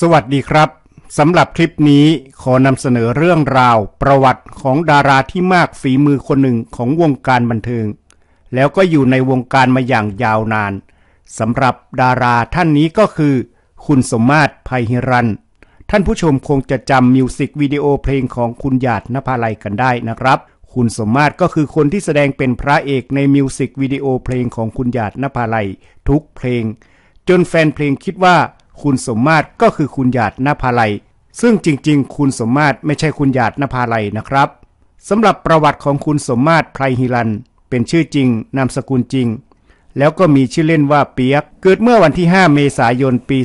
สวัสดีครับสำหรับคลิปนี้ขอนำเสนอเรื่องราว ประวัติของดาราที่มากฝีมือคนหนึ่งของวงการบันเทิง แล้วก็อยู่ในวงการมาอย่างยาวนานสำหรับดาราท่านนี้ก็คือ คุณสมมาตรไพฮิรัน ท่านผู้ชมคงจะจำมิวสิกวิดีโอเพลงของคุณหยาดนภาลัยกันได้นะครับ คุณสมมาตรก็คือคนที่แสดงเป็นพระเอกในมิวสิกวิดีโอเพลงของคุณหยาดนภาลัยทุกเพลง จนแฟนเพลงคิดว่า คุณสมมาตรก็คือคุณหยาดนภาลัย ซึ่งจริงๆ คุณสมมาตรไม่ใช่คุณหยาดนภาลัยนะครับสำหรับประวัติของคุณสมมาตรไพรฮิรัน เป็นชื่อจริง นามสกุลจริง แล้วก็มีชื่อเล่นว่าเปียก เกิดเมื่อวันที่ 5 เมษายนปี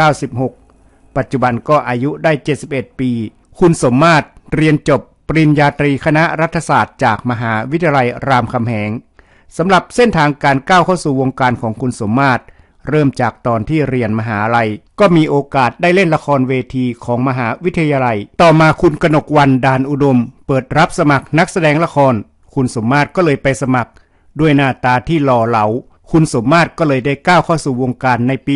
2496 ปัจจุบันก็อายุได้ 71 ปี คุณสมมาตรเรียนจบปริญญาตรีคณะรัฐศาสตร์จากมหาวิทยาลัยรามคำแหงสำหรับเส้นทางการก้าวเข้าสู่วงการของคุณสมมาตร เริ่มจากตอนที่เรียนมหาลัย ก็มีโอกาสได้เล่นละครเวทีของมหาวิทยาลัย ต่อมาคุณกนกวันดานอุดม เปิดรับสมัครนักแสดงละคร คุณสมมาตรก็เลยไปสมัคร ด้วยหน้าตาที่หล่อเหลา คุณสมมาตรก็เลยได้ก้าวเข้าสู่วงการในปี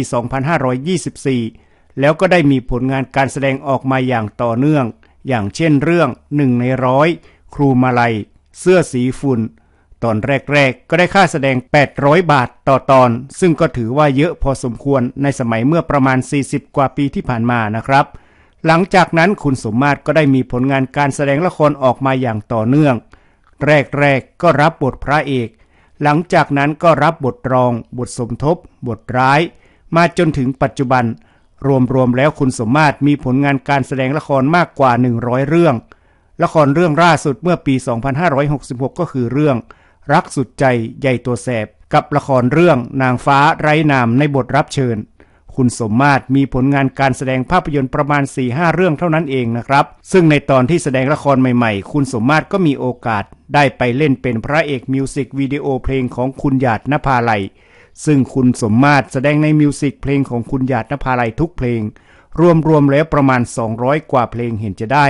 2524 แล้วก็ได้มีผลงานการแสดงออกมาอย่างต่อเนื่อง อย่างเช่นเรื่องหนึ่งในร้อยครูมาลัย เสื้อสีฝุ่น ตอนแรกๆ ก็ได้ค่าแสดง 800 บาทต่อตอน ซึ่งก็ถือว่าเยอะพอสมควรในสมัยเมื่อประมาณ 40 กว่าปีที่ผ่านมานะครับ หลังจากนั้นคุณสมมาตรก็ได้มีผลงานการแสดงละครออกมาอย่างต่อเนื่อง แรกๆ ก็รับบทพระเอก หลังจากนั้นก็รับบทรอง บทสมทบ บทร้าย มาจนถึงปัจจุบัน รวมๆ แล้วคุณสมมาตรมีผลงานการแสดงละครมากกว่า 100 เรื่อง ละครเรื่องล่าสุดเมื่อปี 2566 ก็คือเรื่อง รักสุดใจใหญ่ตัวแสบ กับละครเรื่องนางฟ้าไร้นามในบทรับเชิญ คุณสมมาตรมีผลงานการแสดงภาพยนตร์ประมาณ 4-5 เรื่องเท่านั้นเองนะครับ ซึ่งในตอนที่แสดงละครใหม่ๆ คุณสมมาตรก็มีโอกาส ได้ไปเล่นเป็นพระเอกมิวสิกวิดีโอเพลงของคุณหยาดนภาลัยซึ่งคุณสมมาตรแสดงในมิวสิกเพลงของคุณหยาดนภาลัยทุกเพลง รวมๆแล้วประมาณ 200 กว่าเพลงเห็นจะได้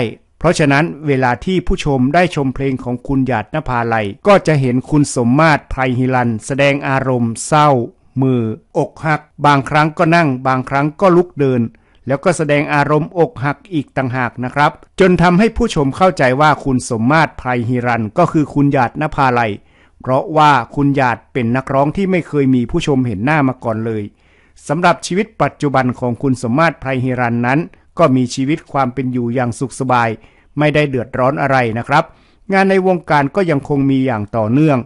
ราะฉะนั้นเวลาที่ผู้ชมได้ชมเพลงของคุณหยาดนภาลัย ก็จะเห็นคุณสมมาตรไพรฮิรัน แสดงอารมณ์เศร้า มือ อกหัก บางครั้งก็นั่ง บางครั้งก็ลุกเดิน แล้วก็แสดงอารมณ์อกหักอีกต่างหากนะครับ จนทำให้ผู้ชมเข้าใจว่าคุณสมมาตรไพรฮิรันก็คือคุณหยาดนภาลัย เพราะว่าคุณหยาดเป็นนักร้องที่ไม่เคยมีผู้ชมเห็นหน้ามาก่อนเลยสำหรับชีวิตปัจจุบันของคุณสมมาตรไพรฮิรันนั้นก็มีชีวิตความเป็นอยู่อย่างสุขสบาย ไม่ได้เดือดร้อนอะไรนะครับ งานในวงการก็ยังคงมีอย่างต่อเนื่อง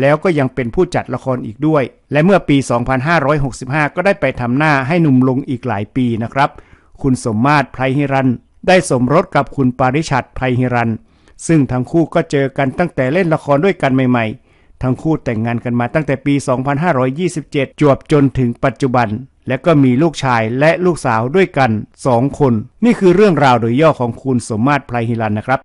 แล้วก็ยังเป็นผู้จัดละครอีกด้วย และเมื่อปี 2565 ก็ได้ไปทำหน้าให้หนุ่มลงอีกหลายปีนะครับ คุณสมมาตรไพรฮิรัน ได้สมรสกับคุณปาริชัดไพรฮิรัน ซึ่งทั้งคู่ก็เจอกันตั้งแต่เล่นละครด้วยกันใหม่ๆ ทั้งคู่แต่งงานกันมาตั้งแต่ปี 2527 จวบจนถึงปัจจุบัน และก็มีลูกชายและลูกสาวด้วยกัน 2 คน นี่คือเรื่องราวโดยย่อของคุณสมมาตรไพรฮิรันนะครับ